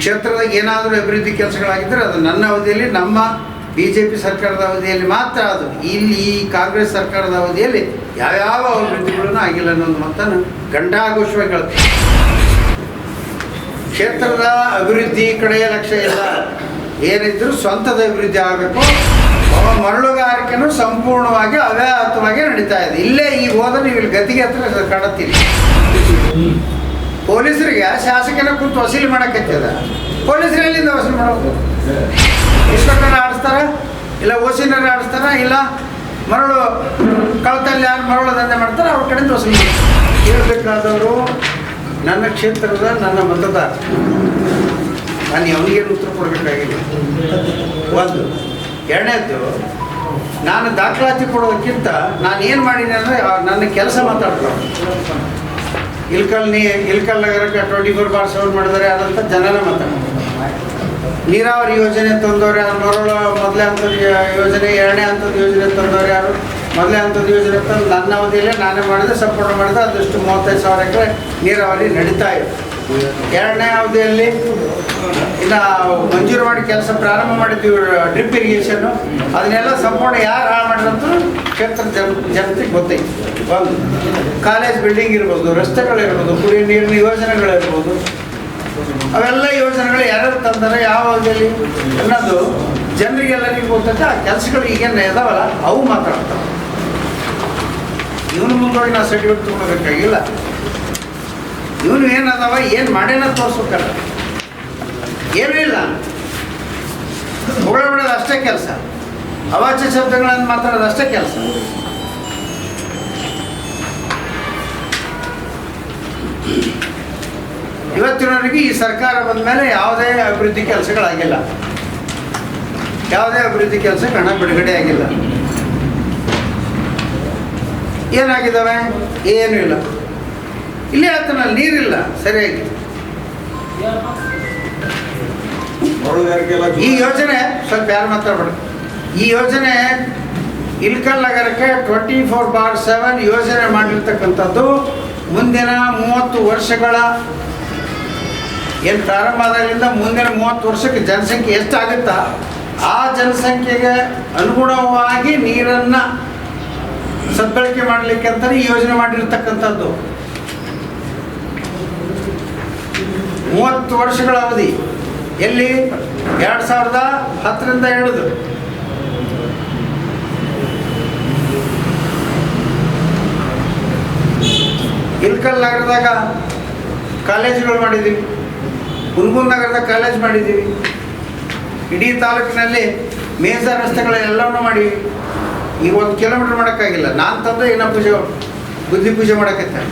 ಕ್ಷೇತ್ರದಾಗ ಏನಾದರೂ ಅಭಿವೃದ್ಧಿ ಕೆಲಸಗಳಾಗಿದ್ದರೆ ಅದು ನನ್ನ ಅವಧಿಯಲ್ಲಿ, ನಮ್ಮ ಬಿ ಜೆ ಪಿ ಸರ್ಕಾರದ ಅವಧಿಯಲ್ಲಿ ಮಾತ್ರ ಅದು. ಇಲ್ಲಿ ಈ ಕಾಂಗ್ರೆಸ್ ಸರ್ಕಾರದ ಅವಧಿಯಲ್ಲಿ ಯಾವ್ಯಾವ ಅಭಿವೃದ್ಧಿಗಳನ್ನು ಆಗಿಲ್ಲ ಅನ್ನೋದು ಮತ್ತನ್ನು ಗಂಟಾಘೋಷವಾಗಿ ಹೇಳ್ತೀನಿ ಕ್ಷೇತ್ರದ ಅಭಿವೃದ್ಧಿ ಕಡೆಯ ಲಕ್ಷ್ಯ ಇಲ್ಲ. ಏನಿದ್ರು ಸ್ವಂತದ ಅಭಿವೃದ್ಧಿ ಆಗಬೇಕು. ಮರಳುಗಾರಿಕೆನೂ ಸಂಪೂರ್ಣವಾಗಿ ಅವ್ಯಾಹತವಾಗಿ ನಡೀತಾ ಇದೆ. ಇಲ್ಲೇ ಈಗ ಹೋದ್ರೆ ನೀವು ಇಲ್ಲಿ ಗತಿಗೆ ಹತ್ರ ಕಾಣುತ್ತೀರಿ. ಪೊಲೀಸರಿಗೆ ಶಾಸಕನ ಕುಂತು ವಸೂಲಿ ಮಾಡಕತ್ತದ. ಪೊಲೀಸರು ಎಲ್ಲಿಂದ ವಸೂಲಿ ಮಾಡೋದು? ಇನ್ಸ್ಪೆಕ್ಟರ್ ಆಡಿಸ್ತಾರ? ಇಲ್ಲ ಓಸಿನರ್ ಆಡಿಸ್ತಾರ? ಇಲ್ಲ ಮರಳು ಕಳತಲ್ಲಿ ಯಾರು ಮರಳು ದಂಧೆ ಮಾಡ್ತಾರೆ? ಅವ್ರ ಕಡೆಯಿಂದ ವಸೂಲಿ ಕೇಳಬೇಕಾದವರು ನನ್ನ ಕ್ಷೇತ್ರದ ನನ್ನ ಮತದಾರ. ನಾನು ಅವನಿಗೇನು ಉತ್ತರ ಕೊಡಬೇಕಾಗಿಲ್ಲ. ಒಂದು, ಎರಡನೇದ್ದು, ನಾನು ದಾಖಲಾತಿ ಕೊಡೋದಕ್ಕಿಂತ ನಾನು ಏನು ಮಾಡೀನಿ ಅಂದರೆ ನನ್ನ ಕೆಲಸ ಮಾತಾಡ್ತಾರೆ ಇಲ್ಕಲ್ ನೀ, ಇಲ್ಕಲ್ ನಗರಕ್ಕೆ ಟ್ವೆಂಟಿ ಫೋರ್ ಬಾರ್ ಸೆವೆನ್ ಮಾಡಿದರೆ ಅದಂತ ಜನನ ಮಾತಾಡ್ತಾರೆ ನೀರಾವರಿ ಯೋಜನೆ ತಂದವ್ರು ಯಾರು ಮರಳು ಮೊದಲೇ ಹಂತದ ಯೋಜನೆ, ಎರಡನೇ ಹಂತದ ಯೋಜನೆ ತಂದವ್ರು ಯಾರು? ಮೊದಲೇ ಹಂತದ ಯೋಜನೆ ತಂದು ನನ್ನ ಅವಧಿಯಲ್ಲೇ ನಾನೇ ಮಾಡಿದೆ ಸಪೋರ್ಟ್ ಮಾಡಿದೆ ಅದಷ್ಟು ಮೂವತ್ತೈದು ಸಾವಿರ ಎಕರೆ ನೀರಾವರಿ ನಡೀತಾ ಇದೆ. ಎರಡನೇ ಅವಧಿಯಲ್ಲಿ ಇನ್ನು ಮಂಜೂರು ಮಾಡಿ ಕೆಲಸ ಪ್ರಾರಂಭ ಮಾಡಿದ್ವಿ ಡ್ರಿಪ್ ಇರಿಗೇಷನ್ನು ಅದನ್ನೆಲ್ಲ ಸಂಪೂರ್ಣ ಯಾರು ಹಾಳು ಮಾಡಿದಂತ ಕ್ಷೇತ್ರ ಜನ ಜನತೆಗೆ ಗೊತ್ತೈತಿ. ಒಂದು ಕಾಲೇಜ್ ಬಿಲ್ಡಿಂಗ್ ಇರ್ಬೋದು, ರಸ್ತೆಗಳಿರ್ಬೋದು, ಕುಡಿಯೋ ನೀರಿನ ಯೋಜನೆಗಳಿರ್ಬೋದು. ಅವೆಲ್ಲ ಯೋಜನೆಗಳು ಯಾರ್ಯಾರು ತಂದರೆ, ಯಾವ ಅವಧಿಯಲ್ಲಿ? ಅನ್ನೋದು ಜನರಿಗೆಲ್ಲರಿಗೂ ಗೊತ್ತೈತೆ. ಆ ಕೆಲಸಗಳು ಈಗೇನು ಇದಾವಲ್ಲ, ಅವು ಮಾತಾಡ್ತಾವೆ ಇವನು ಮುಂದೋಗಿ ನಾವು ಸರ್ಟಿಫಿಕೇಟ್ ತೊಗೊಳ್ಬೇಕಾಗಿಲ್ಲ ಇವನು ಏನದಾವ, ಏನು ಮಾಡ್ಯಾನ ತೋರಿಸ್ಬೇಕಲ್ಲ. ಏನೂ ಇಲ್ಲ. ಬಿಡೋದು ಅಷ್ಟೇ ಕೆಲಸ. ಅವಾಚ್ಯ ಶಬ್ದಗಳನ್ನು ಮಾತಾಡೋದು ಅಷ್ಟೇ ಕೆಲಸ. ಇವತ್ತಿನವರೆಗೆ ಈ ಸರ್ಕಾರ ಬಂದ ಮೇಲೆ ಯಾವುದೇ ಅಭಿವೃದ್ಧಿ ಕೆಲಸಗಳಾಗಿಲ್ಲ. ಯಾವುದೇ ಅಭಿವೃದ್ಧಿ ಕೆಲಸ ಹಣ ಬಿಡುಗಡೆ ಆಗಿಲ್ಲ. ಏನಾಗಿದ್ದಾವೆ? ಏನೂ ಇಲ್ಲ. ಇಲ್ಲೇ ಆತನ ನೀರಿಲ್ಲ ಸರಿಯಾಗಿ. ಈ ಯೋಜನೆ ಸ್ವಲ್ಪ ಯಾರು ಮಾತಾಡ್ಬೇಡ ಈ ಯೋಜನೆ ಇಲ್ಕಲ್ ನಗರಕ್ಕೆ ಟ್ವೆಂಟಿ ಫೋರ್ ಬಾರ್ ಸೆವೆನ್ ಯೋಜನೆ ಮಾಡಿರ್ತಕ್ಕಂಥದ್ದು ಮುಂದಿನ ಮೂವತ್ತು ವರ್ಷಗಳ ಏನು ಪ್ರಾರಂಭ ಆದಾಗಲಿಂದ ಮುಂದಿನ ಮೂವತ್ತು ವರ್ಷಕ್ಕೆ ಜನಸಂಖ್ಯೆ ಎಷ್ಟಾಗುತ್ತಾ? ಆ ಜನಸಂಖ್ಯೆಗೆ ಅನುಗುಣವಾಗಿ ನೀರನ್ನು ಸದ್ಬಳಕೆ ಮಾಡಲಿಕ್ಕೆ ಅಂತಲೇ ಈ ಯೋಜನೆ ಮಾಡಿರ್ತಕ್ಕಂಥದ್ದು. ಮೂವತ್ತು ವರ್ಷಗಳ ಅವಧಿ. ಎಲ್ಲಿ? ಎರಡು ಸಾವಿರದ ಹತ್ತರಿಂದ ಹಿಡಿದು. ಇಲ್ಕಲ್ ನಗರದಾಗ ಕಾಲೇಜುಗಳು ಮಾಡಿದ್ದೀವಿ ಹುಲ್ಗುನ್ ನಗರದಾಗ ಕಾಲೇಜ್ ಮಾಡಿದ್ದೀವಿ ಇಡೀ ತಾಲೂಕಿನಲ್ಲಿ ಮೇಜ ರಸ್ತೆಗಳೆಲ್ಲವನ್ನೂ ಮಾಡಿ ಈಗ ಒಂದು ಕಿಲೋಮೀಟ್ರ್ ಮಾಡೋಕ್ಕಾಗಿಲ್ಲ. ನಾನು ತಂದ್ರೆ ಏನೋ ಪೂಜೆ ಬುದ್ಧಿ ಪೂಜೆ ಮಾಡೋಕತ್ತೆ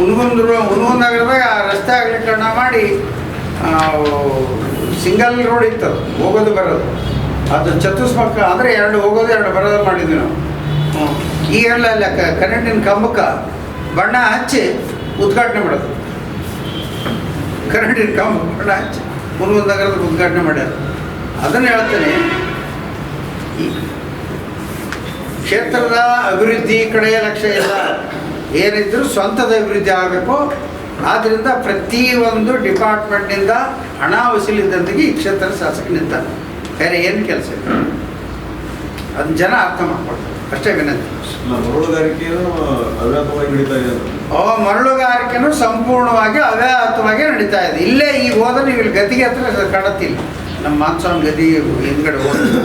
ಹುನಗುಂದ್ರು ಹುನಗುಂದ್ ನಗರದಾಗ ರಸ್ತೆ ಅಗಲೀಕರಣ ಮಾಡಿ ಸಿಂಗಲ್ ರೋಡ್ ಇತ್ತು ಹೋಗೋದು ಬರೋದು. ಅದು ಚತುಸ್ಮಕ ಅಂದರೆ ಎರಡು ಹೋಗೋದು, ಎರಡು ಬರೋದು ಮಾಡಿದ್ವಿ ನಾವು. ಈ ಎಲ್ಲ ಅಲ್ಲ ಕ- ಕರೆಂಟಿನ ಕಂಬಕ್ಕೆ ಬಣ್ಣ ಹಚ್ಚಿ ಉದ್ಘಾಟನೆ ಮಾಡೋದು. ಕರೆಂಟಿನ ಕಂಬ ಬಣ್ಣ ಹಚ್ಚಿ ಹುನಗುಂದ್ ಉದ್ಘಾಟನೆ ಮಾಡ್ಯಾರ. ಅದನ್ನು ಹೇಳ್ತೇನೆ ಕ್ಷೇತ್ರದ ಅಭಿವೃದ್ಧಿ ಕಡೆಯ ಲಕ್ಷ್ಯ ಇಲ್ಲ. ಏನಿದ್ರು ಸ್ವಂತದ ಅಭಿವೃದ್ಧಿ ಆಗಬೇಕು. ಆದ್ದರಿಂದ ಪ್ರತಿಯೊಂದು ಡಿಪಾರ್ಟ್ಮೆಂಟ್ನಿಂದ ಹಣ ವಸೂಲಿದ್ದಂತೆಗೆ ಈ ಕ್ಷೇತ್ರ ಶಾಸಕ ನಿಂತಾನೆ ಬೇರೆ ಏನು ಕೆಲಸ ಇಲ್ಲ. ಅದನ್ನ ಜನ ಅರ್ಥ ಮಾಡ್ಕೊಳ್ತಾರೆ. ಅಷ್ಟೇ ವಿನಂತಿ. ಅವ ಮರಳುಗಾರಿಕೆನೂ ಸಂಪೂರ್ಣವಾಗಿ ಅವ್ಯಾಹತವಾಗಿ ನಡೀತಾ ಇದೆ. ಇಲ್ಲೇ ಈಗ ಹೋದ್ರೆ ನೀವು ಇಲ್ಲಿ ಗದಿಗೆ ಹತ್ರ ಕಡತಿಲ್ಲ ನಮ್ಮ ಮಾನ್ಸ್ವಾಮಿ ಗದಿ ಹಿಂದ್ಗಡೆ ಹೋಗ್ತಾರೆ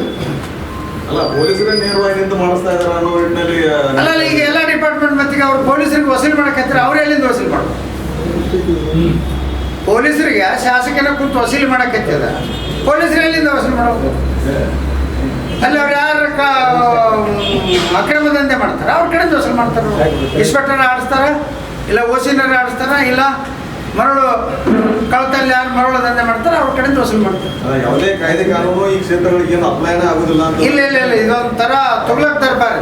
ಅಲ್ಲ ಪೊಲೀಸರೇ ನೇರವಾಗಿ ನಿಂತು ಮಾಡಿಸ್ತಾ ಇದಾರೆ ಅನ್ನೋ ನಿಟ್ಟಿನಲ್ಲಿ ಅಲ್ಲ ಈಗ ಎಲ್ಲ ಡಿಪಾರ್ಟ್ಮೆಂಟ್ ಮತ್ತಿಗೆ ಅವ್ರು ಪೊಲೀಸರಿಗೆ ವಸೂಲಿ ಮಾಡಕತ್ತಾರೆ ಅವ್ರು ಎಲ್ಲಿಂದ ವಸೂಲಿ ಮಾಡೋದು? ಪೊಲೀಸರಿಗೆ ಶಾಸಕನ ಕುಂತು ವಸೂಲಿ ಮಾಡಕತ್ತದ ಪೊಲೀಸರು ಎಲ್ಲಿಂದ ವಸೂಲಿ ಮಾಡೋದು? ಅಲ್ಲಿ ಅವ್ರು ಯಾರು ಅಕ್ರಮ ದಂಧೆ ಮಾಡ್ತಾರೆ? ಅವ್ರ ಕಡೆ ವಸೂಲಿ ಮಾಡ್ತಾರೆ ಇನ್ಸ್ಪೆಕ್ಟರ್ ಆಡಿಸ್ತಾರ? ಇಲ್ಲ ಓಸಿನರ್ ಆಡಿಸ್ತಾರ? ಇಲ್ಲ ಮರಳು ಕಳತಲ್ಲಿ ಯಾರು ಮರಳು ದಂಧೆ ಮಾಡ್ತಾರೆ? ಅವ್ರ ಕಡೆಯಿಂದ ವಸೂಲಿ ಮಾಡ್ತಾರೆ. ಯಾವುದೇ ಕಾಯ್ದೆ ಕಾನೂನು ಈ ಕ್ಷೇತ್ರಗಳಿಗೆ ಏನು ಅಪ್ಲೈನೇ ಆಗುದಿಲ್ಲ ಇಲ್ಲ ಇಲ್ಲ ಇಲ್ಲ. ಇದೊಂಥರ ತುಗ್ಲಕ್ ದರ್ಬಾರ್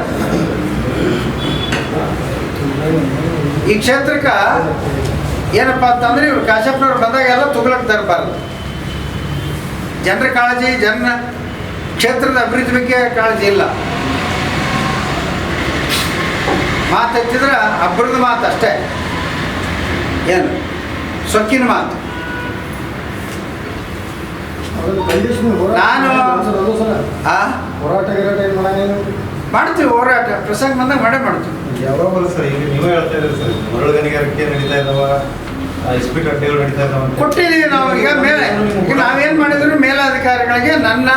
ಈ ಕ್ಷೇತ್ರಕ್ಕೆ ಏನಪ್ಪ ಅಂತಂದ್ರೆ ಇವ್ರು ಕಾಶ್ಯಪ್ನವ್ರು ಬಂದಾಗೆಲ್ಲ ತುಗ್ಲಕ್ ತರಬಾರ್ದು. ಜನರ ಕಾಳಜಿ ಜನ ಕ್ಷೇತ್ರದ ಅಭಿವೃದ್ಧಿ ಬಗ್ಗೆ ಕಾಳಜಿ ಇಲ್ಲ. ಮಾತು ಹಚ್ಚಿದ್ರೆ ಅಬ್ಬರದ ಮಾತು ಅಷ್ಟೇ. ಏನು? ಸೊಕ್ಕಿನ ಮಾತು. ನಾನು- ಆ? ಹೋರಾಟ? ಮಾಡ್ತೀವಿ ಹೋರಾಟ ಪ್ರಸಂಗ ಬಂದಾಗ ಮಾಡೇ ಮಾಡ್ತೀವಿ. ಯಾವಾಗ ಸರ್ ಈಗ ನೀವೇ ಹೇಳ್ತಾ ಇದ್ದೀರಿ ಸರ್ ಮರಳು ಗಣಿಗಾರಿಕೆ ನಡೀತಾ ಇದಾವ ಎಸ್ ಪಿ ಕಟ್ಟೆಗಳು ನಡೀತಾ ಇದಾವ ಕೊಟ್ಟಿದ್ದೀವಿ ನಾವು ಈಗ ಮೇಲೆ ಈಗ ನಾವೇನು ಮಾಡಿದ್ರು ಮೇಲಾಧಿಕಾರಿಗಳಿಗೆ ನನ್ನ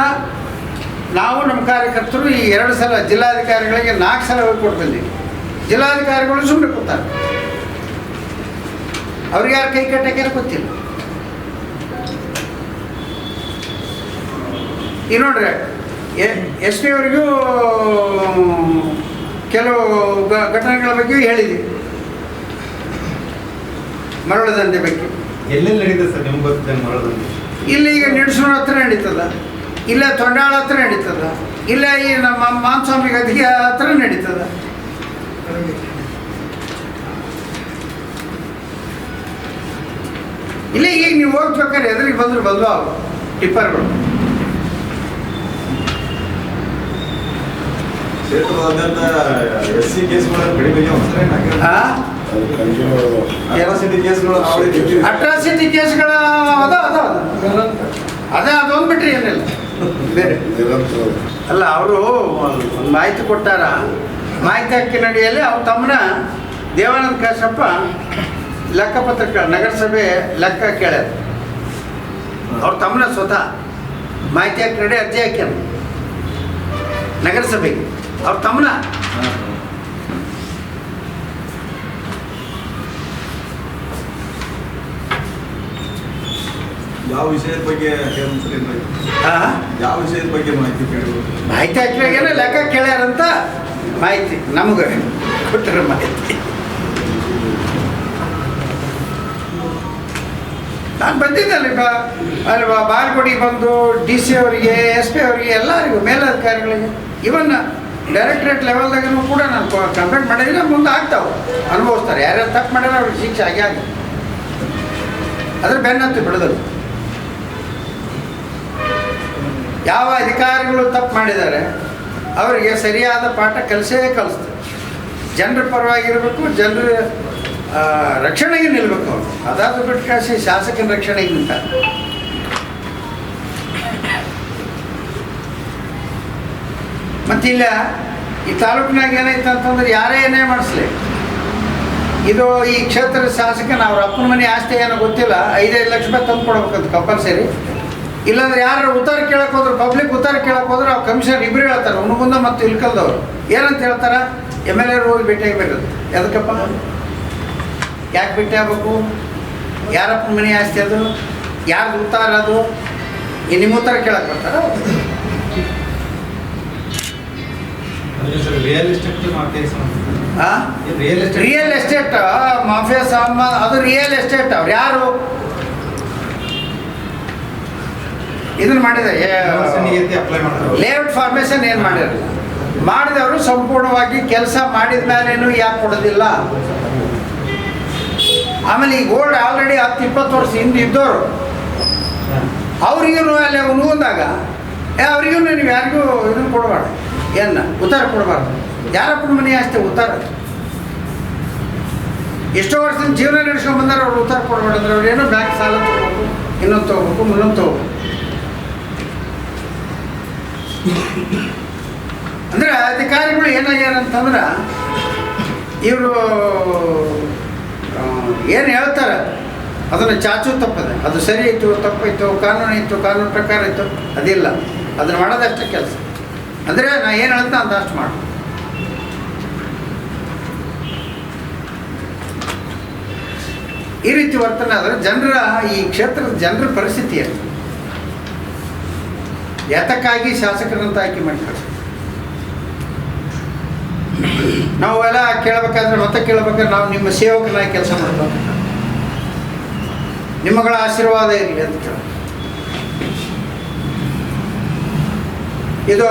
ನಾವು ನಮ್ಮ ಕಾರ್ಯಕರ್ತರು ಈ ಎರಡು ಸಲ ಜಿಲ್ಲಾಧಿಕಾರಿಗಳಿಗೆ ನಾಲ್ಕು ಸಲ ಹೋಗಿ ಕೊಟ್ಟು ಬಂದೀವಿ. ಜಿಲ್ಲಾಧಿಕಾರಿಗಳು ಸುಮ್ಮನೆ ಕೂತಾರೆ. ಅವ್ರಿಗೆ ಯಾರು ಕೈ ಕಟ್ಟಕ್ಕೆ ಗೊತ್ತಿಲ್ಲ. ಈಗ ನೋಡ್ರಿ ಎಸ್ ಪಿ ಅವರಿಗೂ ಕೆಲವು ಘಟನೆಗಳ ಬಗ್ಗೆ ಹೇಳಿದೆ. ಮರಳದಂತೆ ಬಗ್ಗೆ. ಎಲ್ಲೆಲ್ಲಿ ನಡೀತದೆ ಸರ್ ನಿಮ್ಗೆ ಗೊತ್ತಿದೆ ಮರಳದಂತೆ? ಇಲ್ಲಿ ಈಗ ನಿಡ್ಸೂರ್ ಹತ್ರ ನಡೀತದ. ಇಲ್ಲ ತೊಂಡಾಳ ಹತ್ರ ನಡೀತದ. ಇಲ್ಲ ಈ ನಮ್ಮ ಮಾನ್ಸ್ವಾಮಿ ಗದಿಗೆ ಹತ್ರ ನಡೀತದ. ಇಲ್ಲ ಈಗ ನೀವು ಹೋಗ್ಬೇಕಾದ್ರೆ ಎದುರಿಗೆ ಬಂದ್ರೆ ಬಂದ್ವು ಅವು ಟಿಪ್ಪರ್ಗಳು ಕ್ಷೇತ್ರದಾದ್ಯಂತ ಎಸ್ ಸಿ ಕೇಸ್ಗಳು ಕಡಿಮೆ ಆಗ್ಯಾವ ಸರ್ ಏನ್ ಆ ಅಟ್ರಾಸಿಟಿ ಕೇಸ್ಗಳು ಅದ ಅದ ಅದ. ಅದೇ ಅದೊಂದು ಬಿಟ್ರಿ ಏನಿಲ್ಲ. ಬೇರೆ. ಅಲ್ಲ ಅವರು ಒಂದು ಮಾಹಿತಿ ಕೊಟ್ಟಾರ. ಮಾಹಿತಿ ಹಕ್ಕಿನ ಅಡಿಯಲ್ಲಿ ಅವ್ರ ತಮ್ಮನ ದೇವಾನಂದ ಕಾಶಪ್ಪ ಲೆಕ್ಕಪತ್ರ ನಗರಸಭೆ ಲೆಕ್ಕ ಕೇಳ್ಯಾರ. ಅವ್ರ ತಮ್ಮನ ಸ್ವತಃ ಮಾಹಿತಿ ಹಕ್ಕಿನ ಅಡಿ ಅರ್ಜಿ ಹಾಕ್ಯಾರ. ನಗರಸಭೆಗೆ. ಅವ್ರ ತಮ್ಮನ. ಯಾವ ವಿಷಯದ ಬಗ್ಗೆ? ಯಾವ ವಿಷಯದ ಬಗ್ಗೆ ಮಾಹಿತಿ ಕೇಳಬಹುದು ಮಾಹಿತಿ ಹಾಕಿದಾಗೇನ ಲೆಕ್ಕ ಕೇಳ್ಯಾರಂತ ಮಾಹಿತಿ ನಮಗ ಕೊಟ್ಟರ ಮಾಹಿತಿ ನಾನು ಬಂದಿದ್ದೇನೆ ಅಲ್ಲಿ ಬಾ ಅಲ್ಲಿ ಬಾ ಬಂದು ಡಿ ಸಿ ಅವರಿಗೆ ಎಸ್ ಪಿ ಅವರಿಗೆ ಎಲ್ಲರಿಗೂ ಮೇಲಧಿಕಾರಿಗಳಿಗೆ ಇವನ್ ಡೈರೆಕ್ಟ್ರೇಟ್ ಲೆವೆಲ್ದಾಗೂ ಕೂಡ ನಾನು ಕಂಪ್ಲೇಂಟ್ ಮಾಡಿದ್ರೆ ಮುಂದೆ ಆಗ್ತಾವೆ. ಅನುಭವಿಸ್ತಾರೆ. ಯಾರ್ಯಾರು ತಪ್ಪು ಮಾಡ್ಯಾರ ಅವ್ರಿಗೆ ಶಿಕ್ಷೆ ಆಗಿ ಆಗಿ. ಅದ್ರ ಬೆನ್ನತ್ತು ಬಿಡೋದು ಯಾವ ಅಧಿಕಾರಿಗಳು ತಪ್ಪು ಮಾಡಿದ್ದಾರೆ, ಅವರಿಗೆ ಸರಿಯಾದ ಪಾಠ ಕಲಿಸೇ ಕಲಿಸ್ತಾರೆ. ಜನರ ಪರವಾಗಿರಬೇಕು, ಜನರ ರಕ್ಷಣೆಗೆ ನಿಲ್ಲಬೇಕು ಅವರು. ಅದಾದ ಬಿಟ್ಟು ಕಾಸಿ ಶಾಸಕನ ರಕ್ಷಣೆಗೆ ನಿಂತಾರೆ ಮತ್ತಿಲ್ಲ, ಈ ತಾಲೂಕಿನಾಗ ಏನೈತೆ ಅಂತಂದ್ರೆ ಯಾರೇ ಏನೇ ಮಾಡಿಸ್ಲಿ. ಇದು ಈ ಕ್ಷೇತ್ರದ ಶಾಸಕನ ಅವ್ರ ಅಪ್ಪನ ಮನೆ ಆಸ್ತಿ ಏನೋ ಗೊತ್ತಿಲ್ಲ, ಐದೈದು ಲಕ್ಷ ರೂಪಾಯಿ ತಂದು ಕೊಡ್ಬೇಕಂತ ಕಂಪಲ್ಸರಿ ಇಲ್ಲಾಂದ್ರೆ ಯಾರು ಉತ್ತರ ಕೇಳಕ್ ಹೋದ್ರೆ ಪಬ್ಲಿಕ್ ಉತ್ತರ ಕೇಳಕ್ ಹೋದ್ರೆ ಅವ್ರು ಕಮಿಷನ್ ಇಬ್ಬರು ಹೇಳ್ತಾರೆ ಉಣ್ಗುಂದ ಮತ್ತು ಇಲ್ಕಲ್ದವ್ರು. ಏನಂತ ಹೇಳ್ತಾರೆ? ಎಂ ಎಲ್ ಎ ಹೋಗಿ ಭೇಟಿ ಆಗಬೇಕು. ಎದಕ್ಕಪ್ಪ ಯಾಕೆ ಭೇಟಿ ಆಗ್ಬೇಕು? ಯಾರಪ್ಪನ ಮನೆ ಆಸ್ತಿ ಅದು? ಯಾರ್ದು ಉತ್ತಾರ ಅದು? ನಿಮ್ಮ ಉತ್ತರ ಕೇಳಕ್ ಬರ್ತಾರ real estate real estate mafia ಸಾಮ ಅದು ರಿಯಲ್ ಎಸ್ಟೇಟ್ ಅವ್ರು ಯಾರು? ಇದನ್ನ ಮಾಡಿದ ಲೇಔಟ್ ಫಾರ್ಮೇಶನ್ ಏನು ಮಾಡಿದ್ರು? ಮಾಡಿದವರು ಸಂಪೂರ್ಣವಾಗಿ ಕೆಲಸ ಮಾಡಿದ ಮೇಲೇನು ಯಾಕೆ ಕೊಡೋದಿಲ್ಲ ಆಮೇಲೆ ಈ ಗೋಲ್ಡ್ ಆಲ್ರೆಡಿ ಹತ್ತು ಇಪ್ಪತ್ತು ವರ್ಷ ಹಿಂದೆ ಇದ್ದವರು. ಅವ್ರಿಗೂ ಅಲ್ಲಿ ಅಂದಾಗ ಏ ಅವ್ರಿಗೂ ನೀವು ಯಾರಿಗೂ ಇದನ್ನು ಕೊಡಬಾರ್ದು ಏನ? ಉತ್ತರ ಕೊಡಬಾರ್ದು. ಯಾರಪ್ಪನ ಮನೆ ಅಷ್ಟೇ ಉತ್ತರ. ಎಷ್ಟೋ ವರ್ಷದ ಜೀವನ ನಡೆಸ್ಕೊಂಡು ಬಂದರೆ, ಅವ್ರು ಉತ್ತರ ಕೊಡಬಾರ್ದು ಅಂದ್ರೆ ಅವ್ರು ಏನೋ ಬ್ಯಾಂಕ್ ಸಾಲ ತೊಗೋಬೇಕು, ಇನ್ನೊಂದು ತೊಗೋಬೇಕು ಮುನ್ನೊಂದು ತೊಗೋಬೇಕು. ಅಂದ್ರೆ ಅಧಿಕಾರಿಗಳು ಏನಾಗ್ಯಾರ ಅಂತಂದ್ರೆ, ಇವರು ಏನು ಹೇಳ್ತಾರೆ? ಅದನ್ನು ಚಾಚು ತಪ್ಪದೆ. ಅದು ಸರಿ ಇತ್ತು ತಪ್ಪಿತ್ತು ಕಾನೂನು ಇತ್ತು ಕಾನೂನು ಪ್ರಕಾರ ಇತ್ತು ಅದಿಲ್ಲ. ಅದನ್ನು ಮಾಡೋದಷ್ಟೇ ಕೆಲಸ. ಅಂದರೆ ನಾ ಏನು ಅಂತ ಅಷ್ಟು ಮಾಡು. ಈ ರೀತಿ ವರ್ತನೆ ಆದರೆ ಜನರ ಈ ಕ್ಷೇತ್ರದ ಜನರ ಪರಿಸ್ಥಿತಿ ಏನು ಯಾತಕ್ಕಾಗಿ ಶಾಸಕರಂತ ಆಯ್ಕೆ ಮಾಡ್ತಾರೆ? ನಾವು ಎಲ್ಲ ಕೇಳಬೇಕಾದ್ರೆ ಮತ್ತೆ ಕೇಳಬೇಕಾದ್ರೆ ನಾವು ನಿಮ್ಮ ಸೇವಕನಾಗಿ ಕೆಲಸ ಮಾಡ್ಬೇಕು ನಿಮ್ಮಗಳ ಆಶೀರ್ವಾದ ಇರಲಿ ಅಂತ ಕೇಳ ಇದು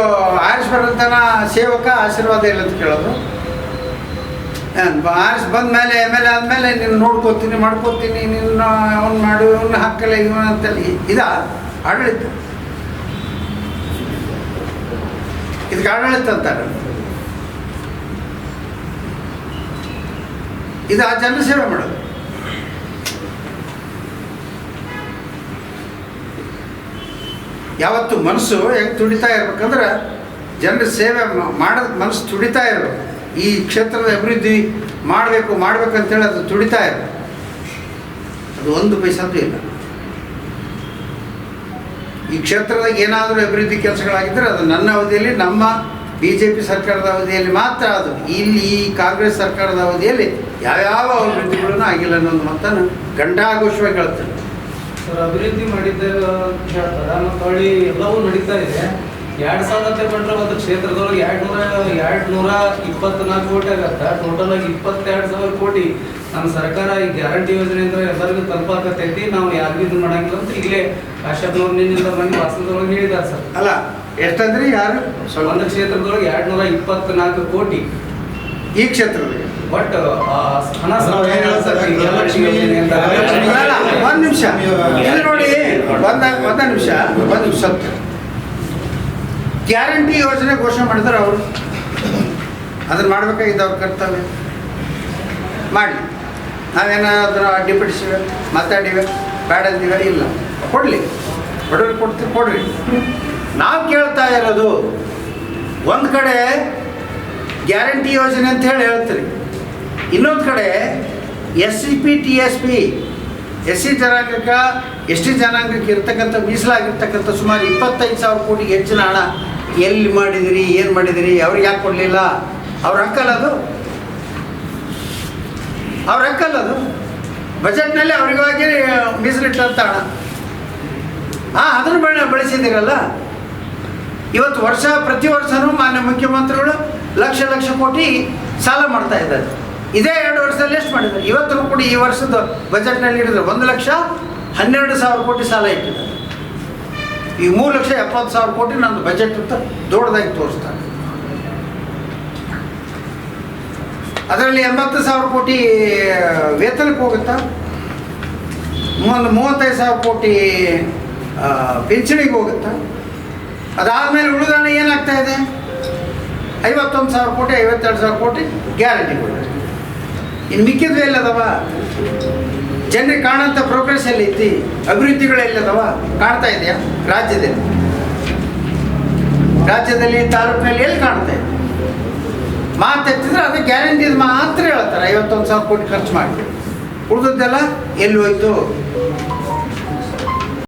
ಆರಿಸ್ ಬರುವಂತನ ಸೇವಕ ಆಶೀರ್ವಾದ ಇಲ್ಲ ಅಂತ ಕೇಳೋದು ಆರ್ಸ್ ಬಂದ ಮೇಲೆ ಎಂ ಎಲ್ ಎ ಆದಮೇಲೆ ನೀನು ನೋಡ್ಕೋತೀನಿ, ಮಾಡ್ಕೋತೀನಿ, ನಿನ್ನ ಅವ್ನು ಮಾಡು ಇವನ್ನ ಹಾಕಲ್ಲ, ಇವನು ಅಂತೇಳಿ ಇದ ಆಡಳಿತ. ಇದಕ್ಕೆ ಆಡಳಿತ ಅಂತಾರೆ. ಇದು ಆ ಜನ ಸೇವೆ ಮಾಡೋದು. ಯಾವತ್ತು ಮನಸ್ಸು ಹೆಂಗೆ ತುಡಿತಾ ಇರ್ಬೇಕಂದ್ರೆ ಜನರ ಸೇವೆ ಮಾಡೋದು ಮನಸ್ಸು ತುಡಿತಾ ಇರಬೇಕು. ಈ ಕ್ಷೇತ್ರದ ಅಭಿವೃದ್ಧಿ ಮಾಡಬೇಕು ಮಾಡಬೇಕು ಅಂತೇಳಿ ಅದು ತುಡಿತಾ ಇರಬೇಕು. ಅದು ಒಂದು ಪೈಸದ್ದು ಇಲ್ಲ. ಈ ಕ್ಷೇತ್ರದಾಗ ಏನಾದರೂ ಅಭಿವೃದ್ಧಿ ಕೆಲಸಗಳಾಗಿದ್ದರೆ ಅದು ನನ್ನ ಅವಧಿಯಲ್ಲಿ, ನಮ್ಮ ಬಿ ಜೆ ಪಿ ಸರ್ಕಾರದ ಅವಧಿಯಲ್ಲಿ ಮಾತ್ರ ಅದು. ಇಲ್ಲಿ ಈ ಕಾಂಗ್ರೆಸ್ ಸರ್ಕಾರದ ಅವಧಿಯಲ್ಲಿ ಯಾವ್ಯಾವ ಅಭಿವೃದ್ಧಿಗಳೂ ಆಗಿಲ್ಲ ಅನ್ನೋದು ಮಾತನ್ನು ಗಂಡಾಘೋಷವಾಗಿ ಹೇಳ್ತೇನೆ. ಸರ್ ಅಭಿವೃದ್ಧಿ ಮಾಡಿದ್ದೇವೆ ಅಂತ ಹೇಳ್ತಾರೆ. ಮತ್ತು ಹೊಳ್ಳಿ ಎಲ್ಲವೂ ನಡೀತಾ ಇದೆ. ಎರಡು ಸಾವಿರ ಬಂದ್ರೆ ಒಂದು ಕ್ಷೇತ್ರದೊಳಗೆ ಎರಡು ನೂರ ಎರಡು ನೂರ ಇಪ್ಪತ್ನಾಲ್ಕು ಕೋಟಿ ಆಗತ್ತೆ. ಟೋಟಲ್ ಆಗಿ ಇಪ್ಪತ್ತೆರಡು ಸಾವಿರ ಕೋಟಿ ನಮ್ಮ ಸರ್ಕಾರ ಈ ಗ್ಯಾರಂಟಿ ಯೋಜನೆ ಅಂದ್ರೆ ಎಲ್ಲರಿಗೂ ತಲುಪಾಕತೈತಿ ನಾವು ಯಾರಿಗೂ ಇದು ಮಾಡಂಗಿಲ್ಲ ಅಂತ ಇಲ್ಲೇ ಕಾಶ್ಯಪ್ನವ್ರು ನಿನ್ನಿಂದ ಬಂದು ವಾಸನದೊಳಗೆ ಹೇಳಿದ್ದಾರೆ ಸರ್. ಅಲ್ಲ ಎಷ್ಟಂದ್ರೆ ಯಾರು? ಒಂದು ಕ್ಷೇತ್ರದೊಳಗೆ ಎರಡು ನೂರ ಇಪ್ಪತ್ನಾಲ್ಕು ಕೋಟಿ. ಈ ಕ್ಷೇತ್ರದಲ್ಲಿ? ಬಟ್ ಹಣ ಒಂದು ನಿಮಿಷ. ಇಲ್ಲಿ ನೋಡಿ ಒಂದ ಒಂದ ನಿಮಿಷ ಒಂದು ನಿಮಿಷ. ಗ್ಯಾರಂಟಿ ಯೋಜನೆ ಘೋಷಣೆ ಮಾಡಿದ್ರೆ ಅವರು. ಅದನ್ನ ಮಾಡ್ಬೇಕಾಗಿದ್ದ ಅವ್ರ ಕರ್ತವ್ಯ. ಮಾಡಿ ನಾವೇನಾದ್ರೂ ಅಡ್ಡಿಪಡಿಸಿವೆ ಮಾತಾಡಿವೆ ಬೇಡ ಅಂದಿವೆ ಇಲ್ಲ. ಕೊಡಲಿ. ಬಡವ್ರಿಗೆ ಕೊಡ್ತೀವಿ ಕೊಡ್ರಿ. ನಾವು ಕೇಳ್ತಾ ಇರೋದು ಒಂದು ಕಡೆ ಗ್ಯಾರಂಟಿ ಯೋಜನೆ ಅಂತ ಹೇಳಿ ಹೇಳ್ತೀರಿ. ಇನ್ನೊಂದು ಕಡೆ S C P T S P S C ಜನಾಂಗಕ್ಕೆ ಎಸ್ ಟಿ ಜನಾಂಗಕ್ಕೆ ಇರ್ತಕ್ಕಂಥ ಮೀಸಲಾಗಿರ್ತಕ್ಕಂಥ ಸುಮಾರು ಇಪ್ಪತ್ತೈದು ಸಾವಿರ ಕೋಟಿಗೆ ಹೆಚ್ಚಿನ ಹಣ ಎಲ್ಲಿ ಮಾಡಿದಿರಿ, ಏನು ಮಾಡಿದಿರಿ, ಅವ್ರಿಗೆ ಯಾಕೆ ಕೊಡಲಿಲ್ಲ? ಅವ್ರ ಹಕ್ಕಲ್ಲ ಅದು. ಅವ್ರ ಹಕ್ಕಲ್ಲ ಅದು. ಬಜೆಟ್ನಲ್ಲಿ ಅವರಿಗಾಗಿ ಮೀಸಲಿಟ್ಟಂಥ ಹಣ. ಹಾಂ ಅದನ್ನು ಬಳ, ಬಳಸಿದ್ದೀರಲ್ಲ? ಇವತ್ತು ವರ್ಷ, ಪ್ರತಿ ವರ್ಷನೂ ಮಾನ್ಯ ಮುಖ್ಯಮಂತ್ರಿಗಳು ಲಕ್ಷ ಲಕ್ಷ ಕೋಟಿ ಸಾಲ ಮಾಡ್ತಾ ಇದ್ದಾರೆ. ಇದೇ ಎರಡು ವರ್ಷದಲ್ಲಿ ಎಷ್ಟು ಮಾಡಿದ್ದಾರೆ ಇವತ್ತು ಕೂಡ ಈ ವರ್ಷದ ಬಜೆಟ್ನಲ್ಲಿ ಇಡಿದ್ರೆ ಒಂದು ಲಕ್ಷ ಹನ್ನೆರಡು ಸಾವಿರ ಕೋಟಿ ಸಾಲ ಇಟ್ಟಿದ್ದಾರೆ. ಈ ಮೂರು ಲಕ್ಷ ಎಪ್ಪತ್ತು ಸಾವಿರ ಕೋಟಿ ನಂದು ಬಜೆಟ್ ಅಂತ ದೊಡ್ಡದಾಗಿ ತೋರಿಸ್ತಾರೆ. ಅದರಲ್ಲಿ ಎಂಬತ್ತು ಸಾವಿರ ಕೋಟಿ ವೇತನಕ್ಕೆ ಹೋಗುತ್ತಾ? ಒಂದು ಮೂವತ್ತೈದು ಸಾವಿರ ಕೋಟಿ ಪಿಂಚಣಿಗೆ ಹೋಗುತ್ತಾ? ಅದಾದಮೇಲೆ ಉಳಿದಾಣ ಏನಾಗ್ತಾ ಇದೆ? ಐವತ್ತೊಂದು ಸಾವಿರ ಕೋಟಿ, ಐವತ್ತೆರಡು ಸಾವಿರ ಕೋಟಿ ಗ್ಯಾರಂಟಿ ಕೊಡ್ತಾರೆ. ಇನ್ನು ಮಿಕ್ಕಿದ್ವು ಎಲ್ಲದವ ಜನರಿಗೆ ಕಾಣಂಥ ಪ್ರೋಗ್ರೆಸ್ ಎಲ್ಲೈತಿ ಅಭಿವೃದ್ಧಿಗಳೆಲ್ಲದವ ಕಾಣ್ತಾ ಇದೆಯಾ ರಾಜ್ಯದಲ್ಲಿ? ರಾಜ್ಯದಲ್ಲಿ ತಾಲೂಕಿನಲ್ಲಿ ಎಲ್ಲಿ ಕಾಣ್ತಾ ಇದೆ? ಮಾತೆತ್ತಿದ್ರೆ ಅದು ಗ್ಯಾರಂಟಿ ಮಾತ್ರ ಹೇಳ್ತಾರೆ. ಐವತ್ತೊಂದು ಸಾವಿರ ಕೋಟಿ ಖರ್ಚು ಮಾಡಿ. ಉಳಿದದ್ದೆಲ್ಲ ಎಲ್ಲಿ ಹೋಯ್ತು?